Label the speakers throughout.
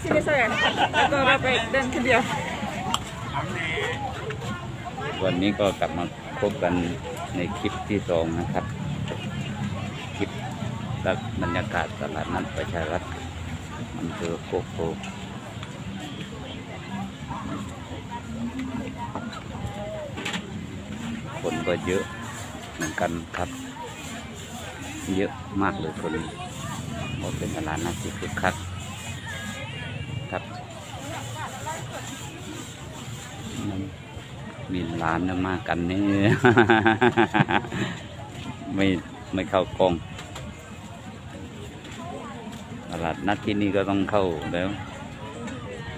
Speaker 1: sini saya. Aku Bapak dan ke dia.
Speaker 2: วันนี้ก็กลับมาพบกันในคลิปที่สองนะครับ คลิปและบรรยากาศตลาดนัดประชารัฐอำเภอโคกโพคนก็เยอะเหมือนกันครับ เยอะมากเลยคนก็เป็นตลาดนัดที่คึกคัก มีร้านมากกันนี่ไม่ไม่เข้ากล้องตลาดนัดที่นี่ก็ต้องเข้าแล้ว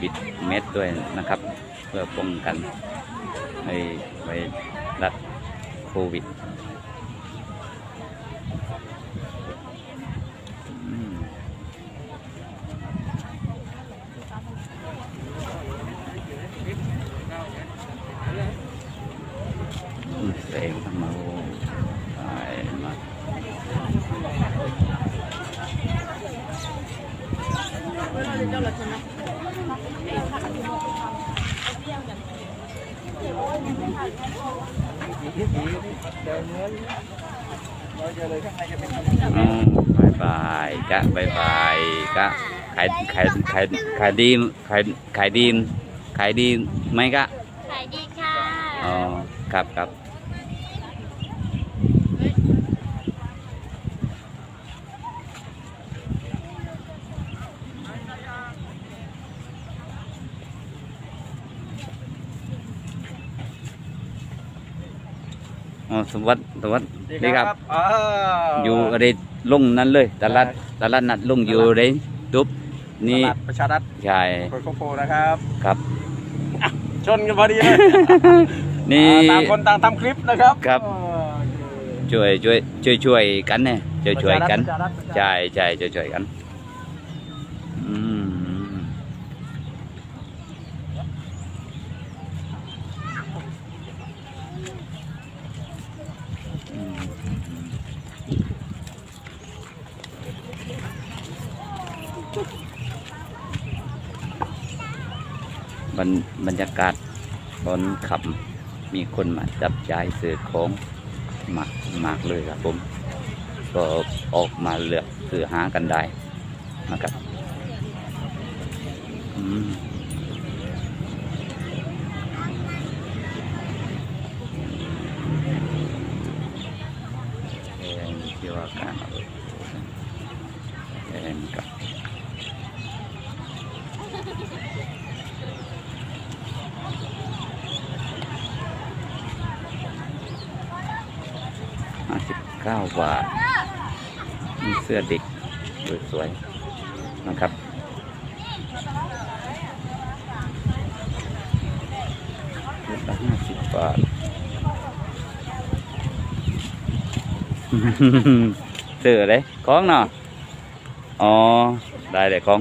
Speaker 2: บิดเม็ดด้วยนะครับ เพื่อป้องกันให้ไวรัสโควิด แสงทั้งมาโอ้ตายมากอืมบายบายกะบายบายกะขายขายขายขายดีขายขายดีขายดีไหมกะ
Speaker 3: ขายดีค่ะ
Speaker 2: อ๋อครับครับ อ๋อสวัสดีสวัสดีครับ
Speaker 4: อ่า
Speaker 2: อยู่อะไรลงนั้นเลยตลาดตลาดนัดลงอยู่เลยตุ๊บนี่
Speaker 4: ตลาดประชารัฐ
Speaker 2: ใช่
Speaker 4: โคโคโปนะครับ
Speaker 2: ครับ
Speaker 4: ชนกันพอดีเลย
Speaker 2: นี่
Speaker 4: อ่าต่างคนต่างทำคลิปนะครับ
Speaker 2: ครับ
Speaker 4: อ่า
Speaker 2: ช่วยช่วยช่วยช่วยกันเนี่ยช่วยช่วยกัน
Speaker 4: ประชารัฐประชารัฐ
Speaker 2: ใช่ใช่ช่วยช่วยกันอืมอืมบรรบรรยากาศต อนขับมีคนมาจับจ่ายซื้อของมากมากเลยครับผม ก็ออกมาเลือกซื้อหากันได้นะครับอืมแกงที่ว่าการเอาแกงกับห้าสิบเก้าบาทมีเสื้อเด็กสวยๆนะครับ ชุดละห้าสิบบาท เสื้อเลยของเนาะอ๋อ ได้เลยของ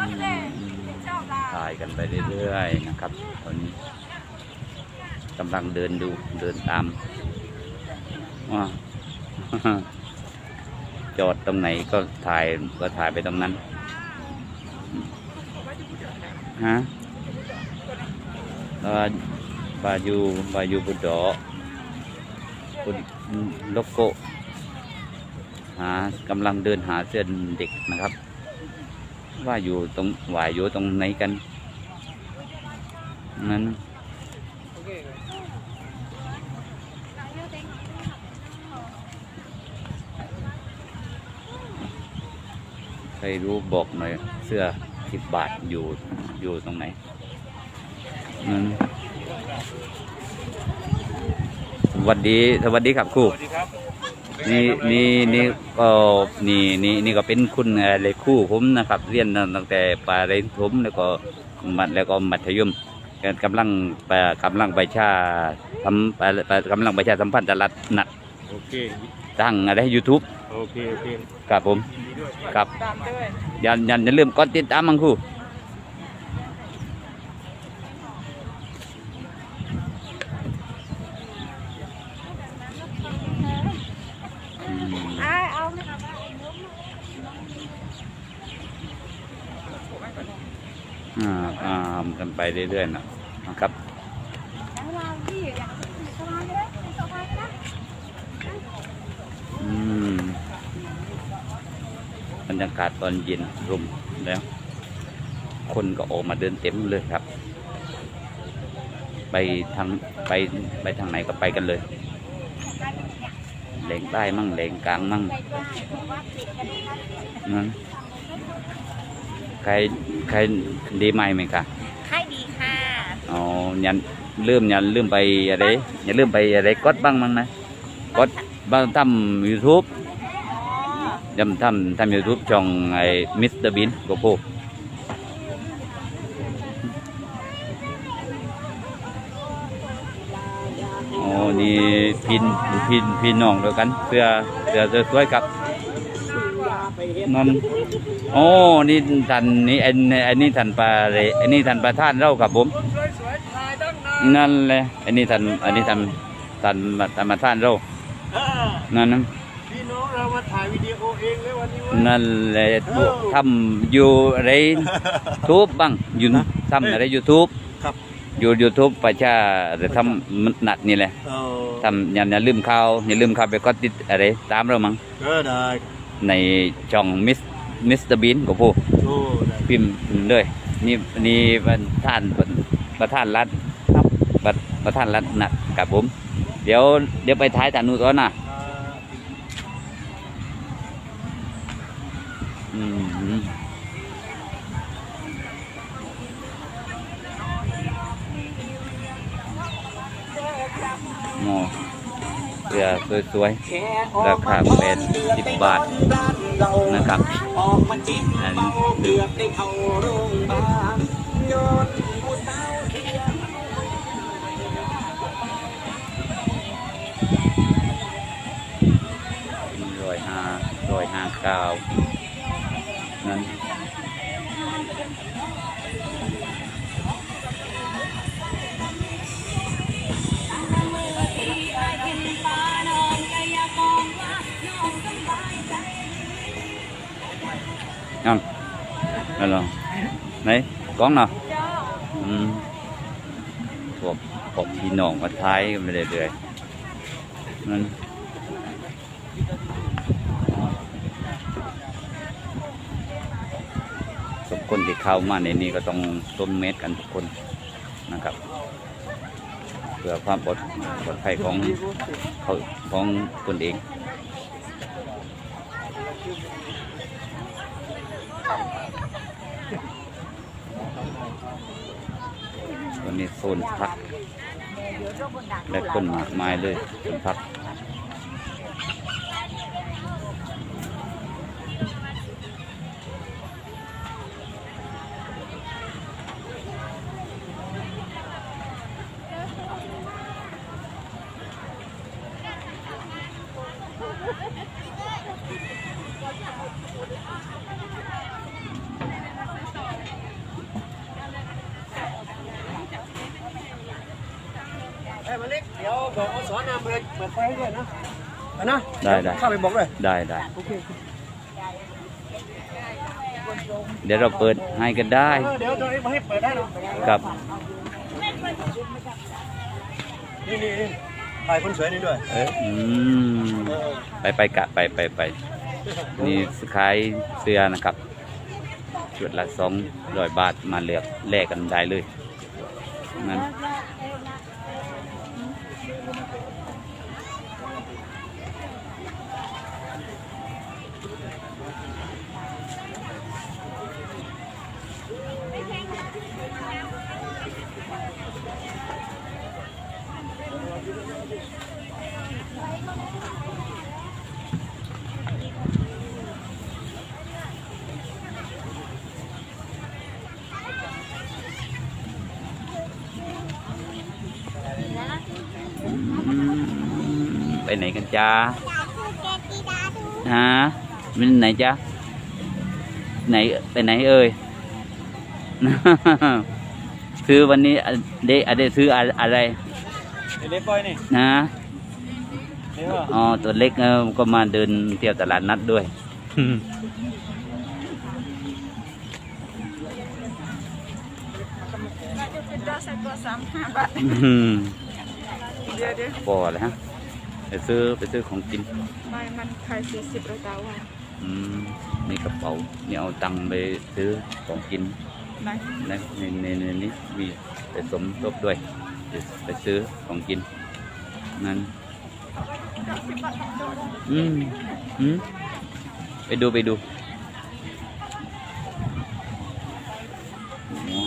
Speaker 2: อืมถ่ายกันไปเรื่อยๆนะครับตอนนี้กำลังเดินดูเดินตามว้า จอดตรงไหนก็ถ่ายก็ถ่ายไปตรงนั้น ฮะบายูบายูบุดดอบุโลโกหากำลังเดินหาเสื้อเด็กนะครับ ว่าอยู่ตรงหวายอยู่ตรงไหนกันนั้น ใครรู้บอกหน่อย เสื้อสิบบาทอยู่อยู่ตรงไหนนั้นสวัสดีสวัสดีครับครู
Speaker 4: สวัสดีครับ
Speaker 2: นี่นี่นี่ก็นี่นี่นี่ก็เป็นคุณอะไรคู่ผมนะครับเรียนตั้งแต่ปาเรนผมแล้วก็มัธแล้วก็มัธยมกำลังไปกำลังไปชาทำไปไปกำลังไปชาสัมพันธ์ตลาดนัด
Speaker 4: โอเค
Speaker 2: ตั้งอะไรยูทูบ
Speaker 4: โอเคโอเค
Speaker 2: ครับผมครับ
Speaker 1: ยั
Speaker 2: นยันอย่าลืมกดติดตามมังคูอ่าเอา
Speaker 3: อ่าอ่ากันไปเรื่อย
Speaker 2: ๆนะ รรยากาศตอนเย็นลมแล้ว คนก็ออกมาเดินเต็มเลยครับ ไปทางไปไปทางไหนก็ไปกันเลยแหลงใต้มั่งแหลงกลางมั่งนั้นใครใครดีไหมไหมคะ
Speaker 3: ใช่ดีค่ะ
Speaker 2: อ๋อยันลืมยันลืมไปอะไรอย่าลืมไปอะไรกดบ้างมั้งนะกดบ้างทำยูทูบ
Speaker 3: อ๋อ
Speaker 2: ยำทำทำยูทูบช่องไอ้มิสเตอร์บินโกโปโอ้นี่พินพินพี่น้องเดียวกันเสื้อเสื้อสวยๆครับนั่นโอ้นี่ท่านนี่อันอันนี้ท่านปลาเลยอันนี้ท่านประธานเราครับผม
Speaker 4: นั่น
Speaker 2: เลยอันนี้ท่านอันนี้ท่านท่าท่านประธานเรา
Speaker 4: อ่า
Speaker 2: นั่นนะ
Speaker 4: พี่น้องเรามาถ่ายวิดี โอเองเลยวันนี้เว้ย
Speaker 2: นั่นแหละทำอยู่อะไรทูบบ้างอยู่ทำอะไรยูทูบ
Speaker 4: ครับ
Speaker 2: อยู่ยูทูบประชาแต่ทำมันหนัดนี่แหละ
Speaker 4: เออ
Speaker 2: ทำอย่าอย่าลืมเข้าอย่าลืมเข้าไปกดติดอะไรตามเรามั้ง
Speaker 4: เออได้
Speaker 2: ในช่องมิสมิสเตอร์บินก็พูด
Speaker 4: โอ้ได้
Speaker 2: พิมพ์เลยนี่นี่ประธานประธานรัฐครับประประธานรัฐหนักกับผม เดี๋ยวเดี๋ยวไปท้ายตานูก่อนนะ สื้อสวยๆราคาเป็นสิบบาทนะครับ
Speaker 5: ออกมาจิบ
Speaker 2: อัน
Speaker 5: เมาเกือบได้เข้าโรงพยาบาลโยนผู้สาวเทียม
Speaker 2: ร้อยห้าร้อยห้าเก้านั้น ยังนั่นเหรอไหนกล้องเนาะอืมพวกพวกพี่น้องมาท้ายกันไปเรื่อยๆนั่นทุกคนที่เข้ามาในนี้ก็ต้องต้นเมตรกันทุกคนนะครับเพื่อความปลอดปลอดภัยของเขาของตนเอง นี่โซนพัก และคนมากมายเลยโซนพัก
Speaker 4: อ้ยมาเล็กเดี๋ยวบอกอสอนำเลยเปิดไฟให้ด้วยนะเอานะ
Speaker 2: ได้ได้
Speaker 4: เข้าไปบอกเลย
Speaker 2: ได้ได้เดี๋ยวเราเปิดให้กันได้
Speaker 4: เออเดี๋ยวเดี๋ยวให้เปิดได้เนาะ
Speaker 2: ครับ
Speaker 4: นี่นี่นี่ถ่ายคนสวยนี่ด้วย
Speaker 2: เอออืม
Speaker 4: เออ
Speaker 2: ไปไปกะไปไปไปนี่ขายเสื้อนะครับชุดละสองร้อยบาทมาเลือกแลกกันได้เลยนั่ นอืมไปไหนกัน จ้าฮะมันไหนจ้าไหนไปไหนเอ่ยซื้อวันนี้อะเดอะเดซื้ออะอะไร
Speaker 4: เล็กก้อยนี่
Speaker 2: นะ
Speaker 4: นี่ว่า
Speaker 2: อ๋อตัวเล็กเออก็มาเดินเที่ยวตลาดนัดด้วย
Speaker 4: เเป็
Speaker 1: นดอกใส่ตัวสามห้าบาท
Speaker 2: อืม
Speaker 1: เดี๋ยวเดี๋ยว
Speaker 2: พอเลยฮะ ไปซื้อไปซื้อของกิน
Speaker 1: ไม่มันขายสี่สิบแล้วแต่ว่า
Speaker 2: อืมนี่กระเป๋านี่เอาตังค์ไปซื้อของกิน
Speaker 1: ไหน
Speaker 2: ในในในในนี้มีผสมทบด้วยเดี๋ยวไปซื้อของกิน นั้น อืมอืมไปดูไปดูอ๋อ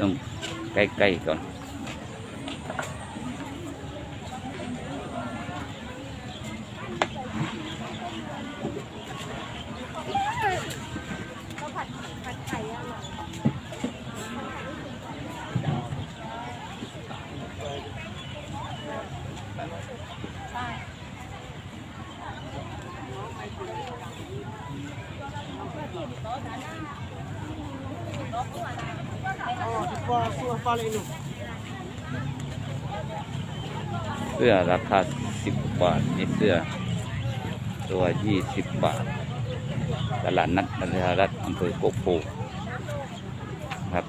Speaker 2: ต้องใกล้ๆก่อน
Speaker 4: ว่าตัวฟ้าเลยหนุ่ม
Speaker 2: เสื้อราคาสิบบาทนี่เสื้อ ตัวยี่สิบบาท ตลาดนัดนเรศรัตน์อำเภอกกปูครับ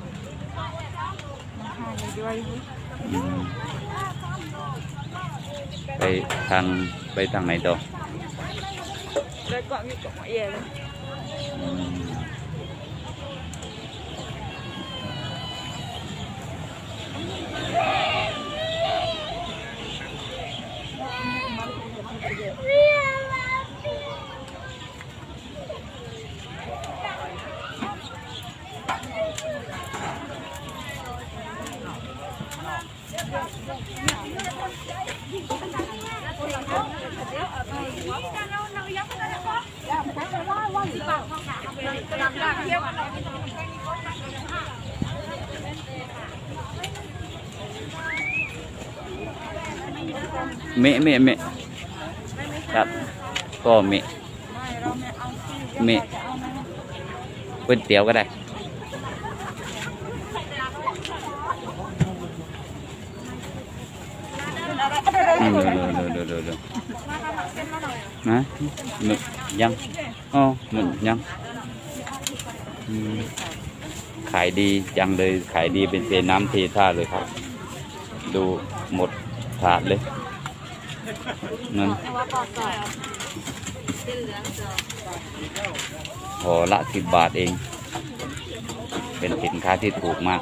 Speaker 2: ไปทางไปทางไหนต่อ
Speaker 1: แล้วก็มีกบเอ๋เลย
Speaker 2: เมะเมะเมะครับ ก็เมะ
Speaker 1: ไม่เราไม่เอาที่
Speaker 2: เมะ
Speaker 1: เอาไหม
Speaker 2: ก๋วเตี๋ยวก็ได้อืมดูดูดูดูดูนะหมึกยังอ๋อหมึกยังขายดีจังเลยขายดีเป็นเทน้ำเทท่าเลยครับ ดูหมดถาดเลยเงินพอละสิบบาทเอง เป็นสินค้าที่ถูกมาก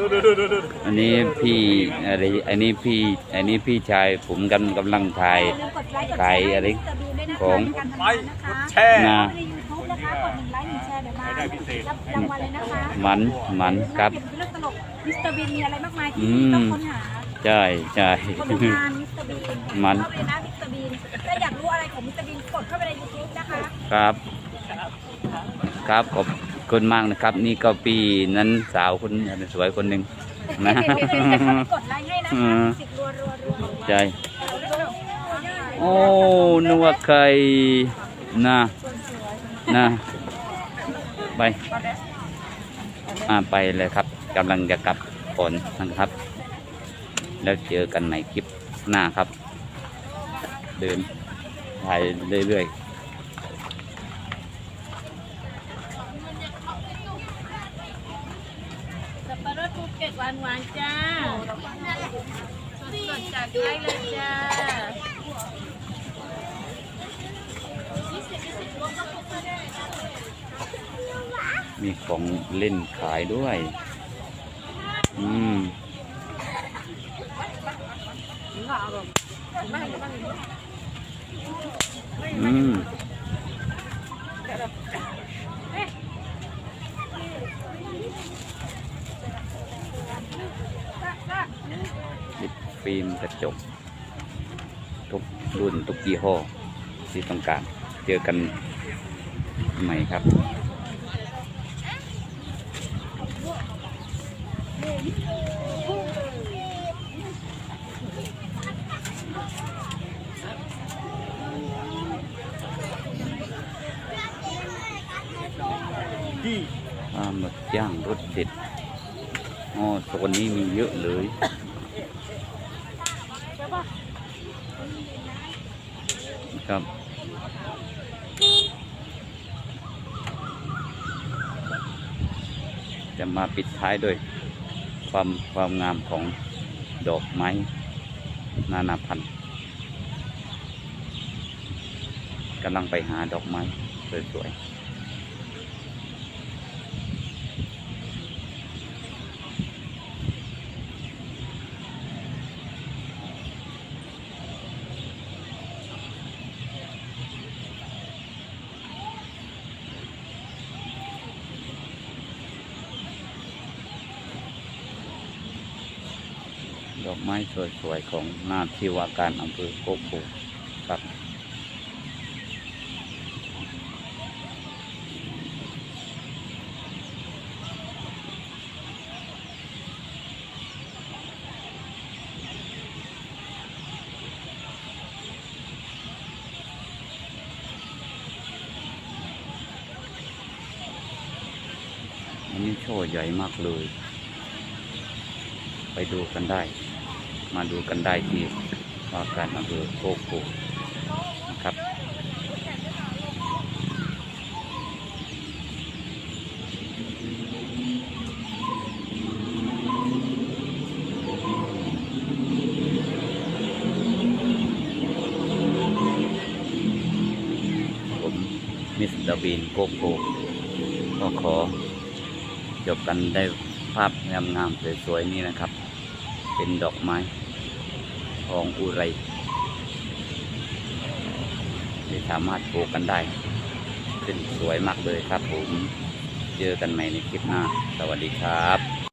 Speaker 2: อันนี้พี่อะไรอันนี้พี่อันนี้พี่ชายผมกำกำลังถ่าย ขายอะไรของ
Speaker 4: ไปกดแชร์
Speaker 2: นะ
Speaker 3: ในยูทูบนะคะกดหนึ่งไลค์หนึ่งแชร์เดี๋ยวมารับรางวัลเลยนะคะ
Speaker 2: มันมันครับ
Speaker 3: เรื่องตลกมิสเตอร์บีนมีอะไรมากมาย
Speaker 2: อื
Speaker 3: ที่
Speaker 2: ม
Speaker 3: ต้องค้นหา
Speaker 2: ใช่ใช่
Speaker 3: คนทำงานมิสเตอร์บีน
Speaker 2: มัน
Speaker 3: เข้าไปเลยนะมิสเตอร์บีนถ้าอยากรู้อะไรของมิสเตอร์บีนกดเข้าไปในยูทูบนะคะ
Speaker 2: ครับ ครับขอบ คุณมากนะครับ นี่ก็ปีนั้นสาวคนสวยคนหนึ่งนะ
Speaker 3: กดไลค์ให้นะ
Speaker 2: อื
Speaker 3: คะ
Speaker 2: ม
Speaker 3: สิบรัวรัวรัว
Speaker 2: ใช่โอ้นัวไข่นะนะไปอ่าไปเลยครับกำลังจะกลับผลนะครับ แล้วเจอกันใหม่คลิปหน้าครับ เดินถ่ายเรื่อยๆ
Speaker 3: สับปะรดภูเก็ต หวานจ้าสดๆจากไร่เลยจ้า
Speaker 2: มีของเล่นขายด้วย อืม จก ทุกรุ่นทุกยี่ห้อที่ต้องการเจอกันใหม่ครับปลาหมึกย่างรสเด็ดอ๋อโซนนี้มีเยอะเลย ครับ จะมาปิดท้ายด้วยความความงามของดอกไม้ นานาพันธุ์กำลังไปหาดอกไม้สวยๆ ไม้สวยๆของหน้าที่ว่าการอำเภอโคกโพครับอันนี้โชว์ใหญ่มากเลย ไปดูกันได้ มาดูกันได้ที่ว่าการอำเภอโคกโพนะครับผมมิสเตอร์บีนโกโก้ก็ขอจบกันได้ภาพงามๆสวยๆนี้นะครับ เป็นดอกไม้ องอุไรที่สามารถปลูกกันได้ ขึ้นสวยมากเลยครับผม เจอกันใหม่ในคลิปหน้า สวัสดีครับ